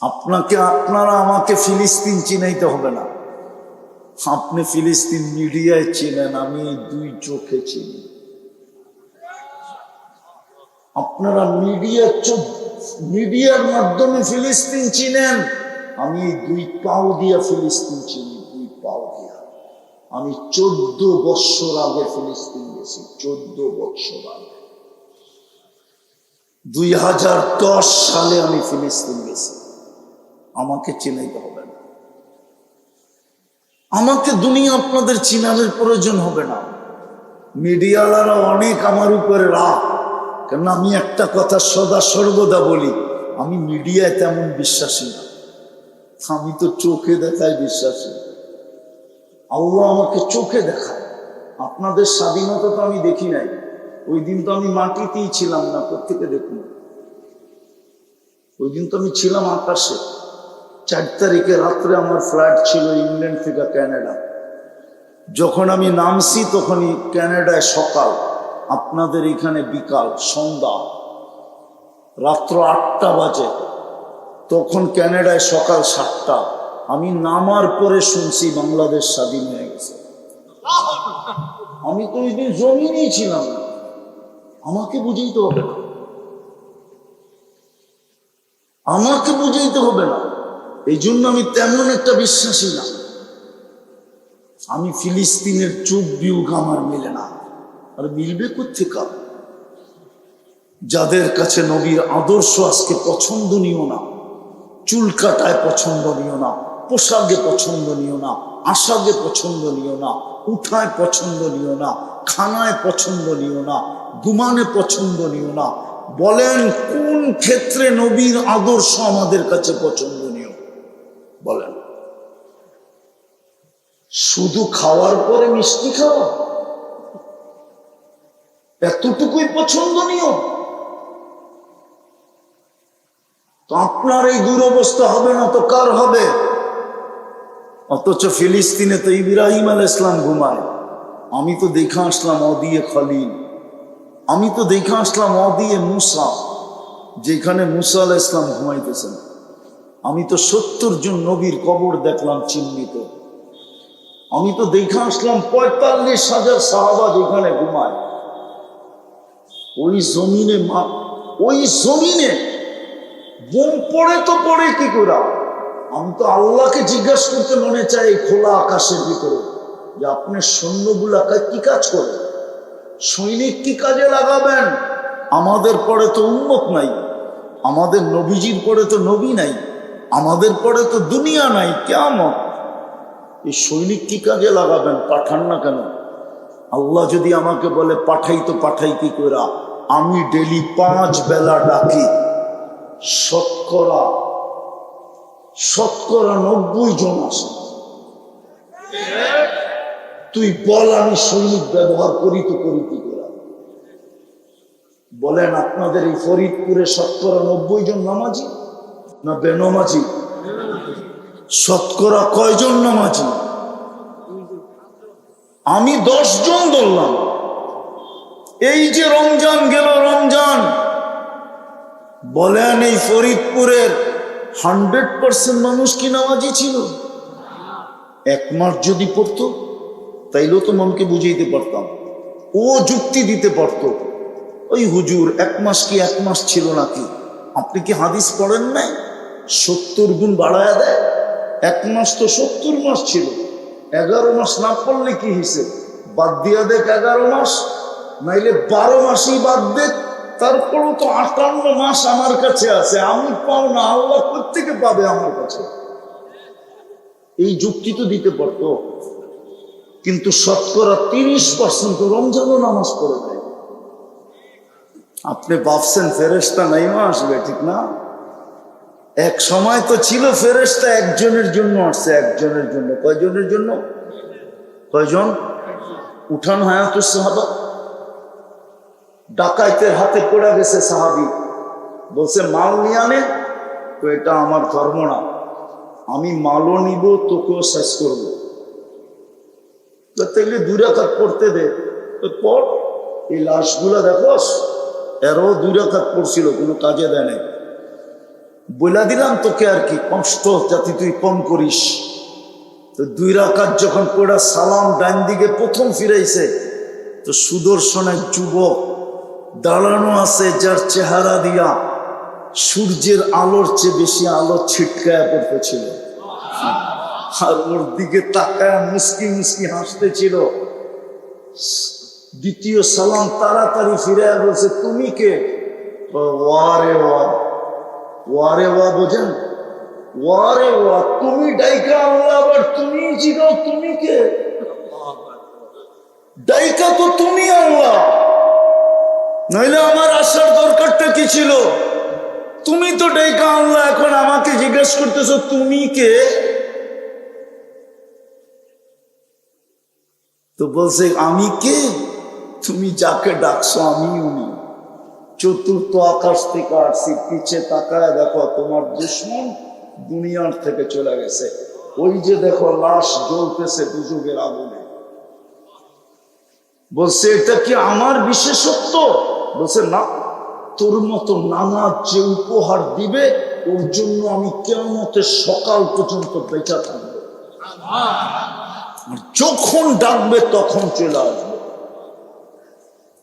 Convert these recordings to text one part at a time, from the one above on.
আপনাকে, আপনারা আমাকে ফিলিস্তিন চিনাইতে হবে না। আপনি ফিলিস্তিন মিডিয়ায় চিনেন, আমি দুই চোখে চিনি। আপনারা মিডিয়া চোখ, মিডিয়ার মাধ্যমে ফিলিস্তিন চিনেন, আমি দুই পাও দিয়া ফিলিস্তিন চিনি, দুই পাও দিয়া। আমি চোদ্দ বৎসর আগে ফিলিস্তিন গেছি, চোদ্দ বৎসর আগে। দুই হাজার দশ সালে আমি ফিলিস্তিন গেছি। আমাকে চিনাইতে হবে না। আমাকে দুনিয়া আপনাদের চিনানোর প্রয়োজন হবে না। মিডিয়ালারা অনেক আমার উপরে রাগ। কেন আমি একটা কথা সদা সর্বদা বলি, আমি মিডিয়ায় তেমন বিশ্বাসী না। আমি তো চোখে দেখাই বিশ্বাসী। আল্লাহ আমাকে চোখে দেখায়। আপনাদের স্বাধীনতা তো আমি দেখি নাই। ওই দিন তো আমি মাটিতেই ছিলাম না প্রত্যেকে দেখুন? ওই দিন তো আমি ছিলাম আকাশে। চার তারিখে রাত্রে আমার ফ্লাইট ছিল ইংল্যান্ড থেকে ক্যানাডা যখন আমি নামছি তখনই ক্যানাডায় সকাল, আপনাদের এখানে বিকাল, সন্ধ্যা, রাত্র আটটা বাজে। তখন ক্যানাডায় সকাল সাতটা। আমি নামার পরে শুনছি বাংলাদেশ স্বাধীন হয়ে গেছে। আমি তো ওই দিন জমিনেই ছিলাম আমাকে বুঝাইতে হবে না। আমাকে বুঝাইতে হবে না। এই জন্য আমি তেমন একটা বিশ্বাসী না। আমি ফিলিস্তিনের চোখ বিউগ আমার মিলে না। আর মিলবে কোথেকা যাদের কাছে নবীর আদর্শ আজকে পছন্দনীয় না, চুল কাটায় পছন্দনীয় না, পোশাকে পছন্দনীয় না, আশাকে পছন্দনীয় না, উঠায় পছন্দনীয় না, খানায় পছন্দনীয় না, গুমানে পছন্দনীয় না, বলেন কোন ক্ষেত্রে নবীর আদর্শ আমাদের কাছে পছন্দনীয় বলেন শুধু খাওয়ার পরে মিষ্টি খাওয়া। এতটুকুই পছন্দনীয়। তো আপনার এই দুরবস্থা হবে না তো কার হবে? অথচ ফিলিস্তিনে তো ইব্রাহিম আল ইসলাম ঘুমায়। আমি তো দেখে আসলাম অদিয়ে খলিল। আমি তো দেখে আসলাম অদিয়ে মুসা, যেখানে মুসা আল ইসলাম ঘুমাইতেছেন। আমি তো সত্তর জন নবীর কবর দেখলাম চিহ্নিত। আমি তো দেখে আসলাম পঁয়তাল্লিশ হাজার সাহাবা যেখানে ঘুমায়। ওই জমিনে মা, ওই জমিনে বোম পড়ে তো পড়ে কি করে? আমি তো আল্লাহকে জিজ্ঞাসা করতে মনে চাই খোলা আকাশের ভিতরে। যে আপনি সৈন্যগুলা কি কাজ করে? সৈনিক কি কাজে লাগাবেন? আমাদের পরে তো উন্মত নাই। আমাদের নবীজির পরে তো নবী নাই। আমাদের পরে তো দুনিয়া নাই কেমন এই সৈনিক কি কাজে লাগাবেন? পাঠান না কেন? আল্লাহ যদি আমাকে বলে, পাঠাই তো, পাঠাই কি করে আমি ডেলি পাঁচ বেলা ডাকি। শতকরা শতকরা নব্বই জন আছে। তুই বল, আমি সৈনিক ব্যবহার করি তো করি কি করা বলেন, আপনাদের এই ফরিদপুরে শতকরা নব্বই জন নামাজি না বেনমাজি? শতকরা কয়জন নামাজি? আমি দশ জন ধরলাম। এই যে রমজান গেল, রমজান। বলেন এই ফরিদপুরের হান্ড্রেড পার্সেন্ট মানুষ কি নামাজি ছিল? এক মাস যদি পড়তো, তাইলেও তো মনকে বুঝাইতে পারতাম। ও যুক্তি দিতে পারত, ওই হুজুর, এক মাস কি এক মাস ছিল নাকি? আপনি কি হাদিস পড়েন নাই? সত্তর গুণ বাড়ায়া দেয়? এক মাস তো সত্তর মাস ছিল। এগারো মাস না পড়লে কি হিসে বাদ দিয়া দেখ এগারো মাস, নাইলে বারো মাসই বাদ দেখ। তারপরও তো আটান্ন মাস আমার কাছে আছে। আমি পাও না, আল্লাহ প্রত্যেকে পাবে আমার কাছে। এই যুক্তি তো দিতে পারতো। কিন্তু শতকরা তিরিশ পার্সেন্ট রমজানও নামাজ পড়ে দেয় আপনি ভাবছেন ফেরেস্তা নাইমা আসবে, ঠিক না? এক সময় তো ছিল ফেরেস্তা একজনের জন্য আসছে, একজনের জন্য। কয়জনের জন্য? কয়জন? উঠান হায়াতুস সাহাবা। ডাকাইতের হাতে পড়ে গেছে সাহাবি। বলছে, মাল নিয়ে আনে, তো এটা আমার ধর্ম না। আমি মালও নিব, তোকেও শেষ করব। তাইলে দুই রাখাত পড়তে দে। পড়। এই লাশগুলা দেখোস, এরও দুই রাখাত পড়ছিল, কোনো কাজে দেয় নাই। বলে দিলাম তোকে আর কি, কষ্ট, যাতে তুই কম করিস। তো দুই রাকাত যখন পড়া সালাম ডান দিকে প্রথম ফিরাইছে, তো সুদর্শনের যুবক দাঁড়ানো আছে যার চেহারা দিয়া সূর্যের আলোর চেয়ে বেশি আলো ছিটকায়া পড়তেছিল। আর ওর দিকে তাকায় মুসকি মুসকি হাসতেছিল। দ্বিতীয় সালাম তাড়াতাড়ি ফিরে বলছে, তুমি কে? ওয়ারে ওয়া ওয়ারে ওয়া বোঝেন। ওয়ারে ওয়া, তুমি ডাইকা আল্লাহ, আবার তুমি জিগাও, তুমি কে? ডাইকা তো তুমি আল্লাহ। নইলে আমার আসার দরকারটা কি ছিল? তুমি তো ডাইকা আল্লাহ, এখন আমাকে জিজ্ঞেস করতেছো, তুমি কে? তো বলছে, আমি কে? তুমি যাকে ডাকছো আমি উনি। চতুর্থ আকাশ থেকে আসছি পিছে তাকায় দেখো, তোমার দুশ্মন দুনিয়ার থেকে চলে গেছে। ওই যে দেখো, লাশ জ্বলতেছে দুযোগের আগুনে। বলছে, এটা কি আমার বিশেষত্ব? বলছে, না, তোর মতো নানা যে উপহার দিবে, ওর জন্য আমি কেমতের সকাল পর্যন্ত বেঁচে থাকব। যখন ডাকবে, তখন চলে আসবে।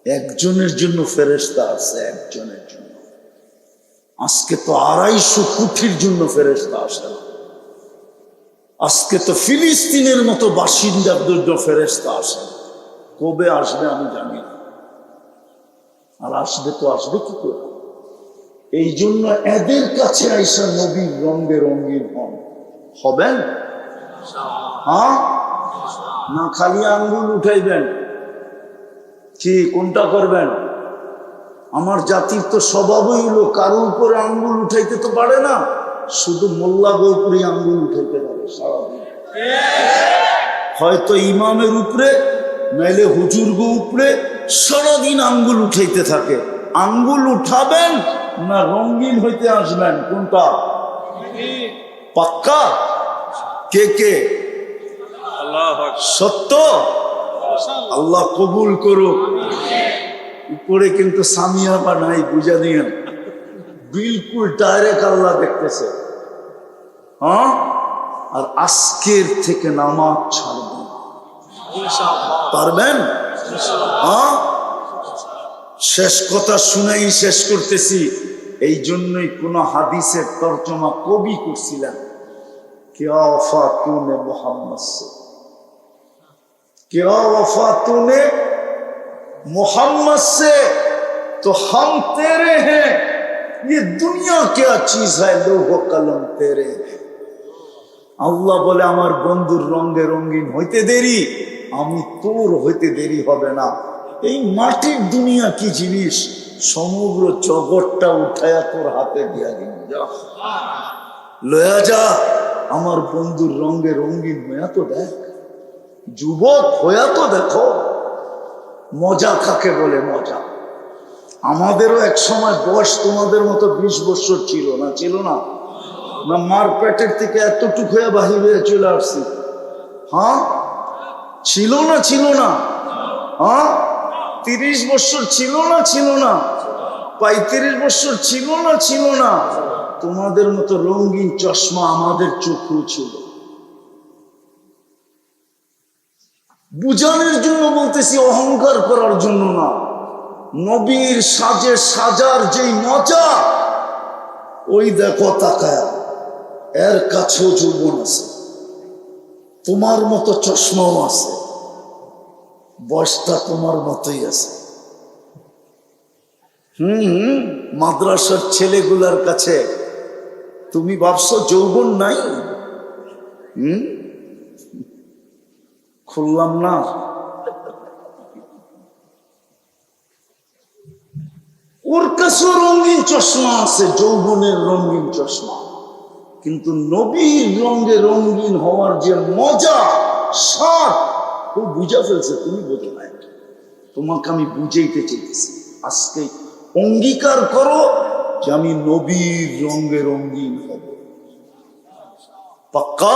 একজনের জন্য ফেরেস্তা আছে একজনের জন্য। আজকে তো আড়াইশো কোটির জন্য ফেরেস্তা আসে না। আজকে তো ফিলিস্তিনের মতো বাসিন্দাদের জন্য ফেরেস্তা আসে। কবে আসবে আমি জানি না। আর আসবে তো আসবে কি করে? এই জন্য এদের কাছে আইসা নবীর রঙে রঙিন হন। হবেন? হ্যাঁ? না, খালি আঙ্গুল উঠাইবেন। কি কোনটা করবেন? আমার জাতির তো স্বভাবই হলো কারও উপরে আঙ্গুল উঠাইতে তো পারে না শুধু মোল্লা গৌপুরি আঙ্গুল উঠাইতে পারে সারাদিন। হয়তো ইমামের উপরে নাইলে হুজুর গো উপরে সারাদিন আঙ্গুল উঠাইতে থাকে। আঙ্গুল উঠাবেন না রঙিন হইতে আসবেন কোনটা? পাক্কা? কে কে? সত্য? আল্লাহ কবুল করুক। উপরে কিন্তু সামিয়া বা নাই, বুঝা দিয়েন বিলকুল ডাইরেক্ট আল্লাহ দেখতেছে। হ্যাঁ? আর আজকের থেকে নামাজ ছাড়ব। পারবেন? হ্যাঁ? শেষ কথা শুনেই শেষ করতেছি। এই জন্যই কোন হাদিসের তর্জমা কবি করছিলাম কেয়া ফাতুনে মোহাম্মদ? मोहम्मद से क्या वफा तूने मोहम्मद से तो हम तेरे हैं ये दुनिया क्या चीज है लोह कलम तेरे हैं আল্লাহ বলে আমার বন্ধুর রঙে রঙিন হইতে দেরি আমি তোর হইতে দেরি হবে না এই মাটির দুনিয়া কি জিনিস সমগ্র জগৎটা উঠায়া তোর হাতে দিয়া দিন যা লয়া যা আমার বন্ধুর রঙে রঙিন হইয়া তো দেখ যুবক হইয়া তো দেখো, মজা কাকে বলে মজা? আমাদেরও এক সময় বয়স তোমাদের মতো বিশ বছর ছিল না ছিল না? না, মার পেটের থেকে এতটুক হয়ে বাহির হয়ে চলে আসছি। হ্যাঁ? ছিল না ছিল না? হ্যাঁ? তিরিশ বছর ছিল না ছিল না? পঁয়ত্রিশ বছর ছিল না ছিল না? তোমাদের মতো রঙিন চশমা আমাদের চোখেও ছিল। বুঝানোর জন্য বলতেছি, অহংকার করার জন্য না। নবীর সাজে সাজার যেই মজা, ওই দেখো তাকায়া, এর কাছেও যৌবন আছে, তোমার মতো চশমাও আছে, বয়সটা তোমার মতোই আছে। হুম মাদ্রাসার ছেলেগুলার কাছে, তুমি ভাবছ যৌবন নাই? হুম? খুললাম না। ওর কাছেও রঙিন চশমা আছে, যৌবনের রঙিন চশমা। কিন্তু নবীর রঙে রঙিন হওয়ার যে মজা, স্বাদ, ও বুঝা ফেলছে, তুমি বোঝো না। তোমাকে আমি বুঝাইতে চেয়েছি আজকে অঙ্গীকার করো যে আমি নবীর রঙে রঙিন হব। পাক্কা?